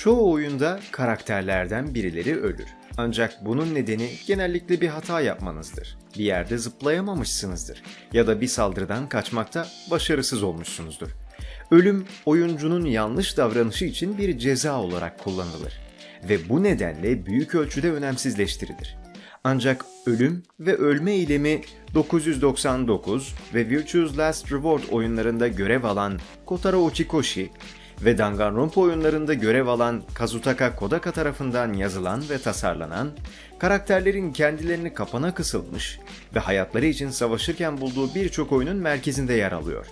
Çoğu oyunda karakterlerden birileri ölür. Ancak bunun nedeni genellikle bir hata yapmanızdır. Bir yerde zıplayamamışsınızdır ya da bir saldırıdan kaçmakta başarısız olmuşsunuzdur. Ölüm oyuncunun yanlış davranışı için bir ceza olarak kullanılır ve bu nedenle büyük ölçüde önemsizleştirilir. Ancak ölüm ve ölme eylemi 999 ve Virtue's Last Reward oyunlarında görev alan Kotaro Uchikoshi ve Danganronpa oyunlarında görev alan Kazutaka Kodaka tarafından yazılan ve tasarlanan, karakterlerin kendilerini kapana kısılmış ve hayatları için savaşırken bulduğu birçok oyunun merkezinde yer alıyor.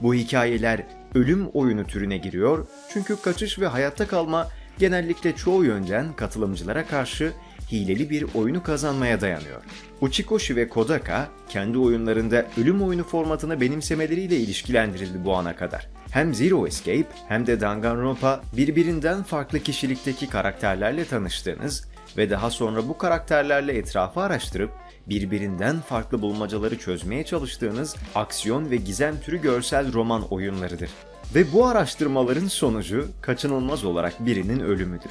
Bu hikayeler ölüm oyunu türüne giriyor çünkü kaçış ve hayatta kalma genellikle çoğu yönden katılımcılara karşı hileli bir oyunu kazanmaya dayanıyor. Uchikoshi ve Kodaka kendi oyunlarında ölüm oyunu formatını benimsemeleriyle ilişkilendirildi bu ana kadar. Hem Zero Escape hem de Danganronpa birbirinden farklı kişilikteki karakterlerle tanıştığınız ve daha sonra bu karakterlerle etrafı araştırıp birbirinden farklı bulmacaları çözmeye çalıştığınız aksiyon ve gizem türü görsel roman oyunlarıdır. Ve bu araştırmaların sonucu kaçınılmaz olarak birinin ölümüdür.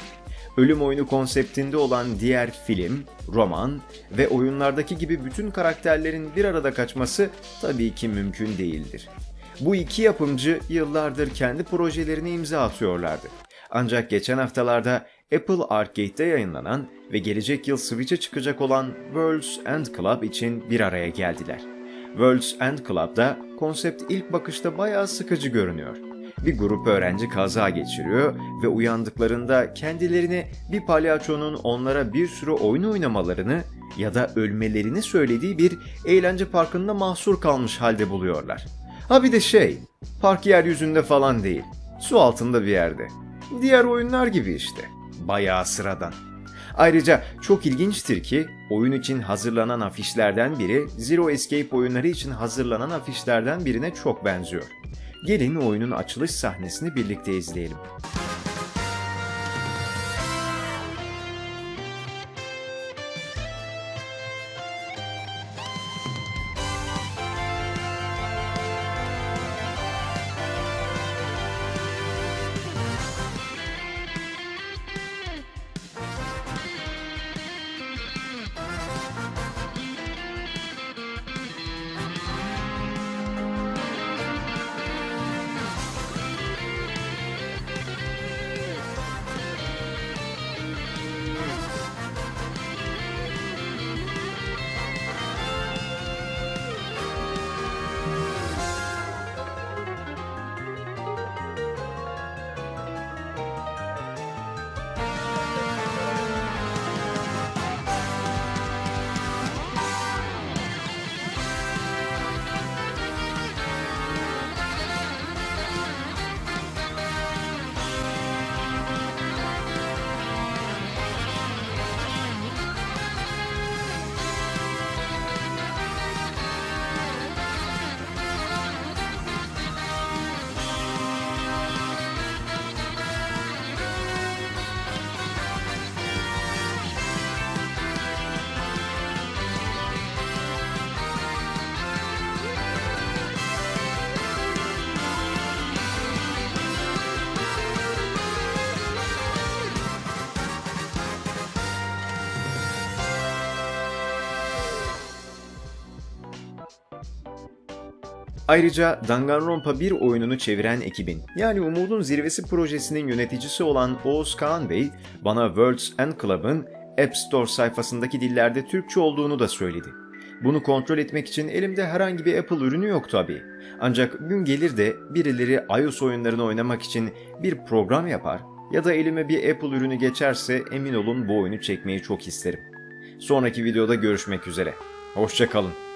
Ölüm oyunu konseptinde olan diğer film, roman ve oyunlardaki gibi bütün karakterlerin bir arada kaçması tabii ki mümkün değildir. Bu iki yapımcı yıllardır kendi projelerine imza atıyorlardı. Ancak geçen haftalarda Apple Arcade'de yayınlanan ve gelecek yıl Switch'e çıkacak olan Worlds End Club için bir araya geldiler. Worlds End Club'da konsept ilk bakışta bayağı sıkıcı görünüyor. Bir grup öğrenci kaza geçiriyor ve uyandıklarında kendilerini bir palyaçonun onlara bir sürü oyun oynamalarını ya da ölmelerini söylediği bir eğlence parkında mahsur kalmış halde buluyorlar. Ha bir de şey, park yeryüzünde falan değil, su altında bir yerde. Diğer oyunlar gibi işte. Bayağı sıradan. Ayrıca çok ilginçtir ki oyun için hazırlanan afişlerden biri Zero Escape oyunları için hazırlanan afişlerden birine çok benziyor. Gelin oyunun açılış sahnesini birlikte izleyelim. Ayrıca Danganronpa 1 oyununu çeviren ekibin yani Umudun Zirvesi projesinin yöneticisi olan Oğuz Kağan Bey bana Worlds End Club'ın App Store sayfasındaki dillerde Türkçe olduğunu da söyledi. Bunu kontrol etmek için elimde herhangi bir Apple ürünü yok tabii. Ancak gün gelir de birileri iOS oyunlarını oynamak için bir program yapar ya da elime bir Apple ürünü geçerse emin olun bu oyunu çekmeyi çok isterim. Sonraki videoda görüşmek üzere. Hoşçakalın.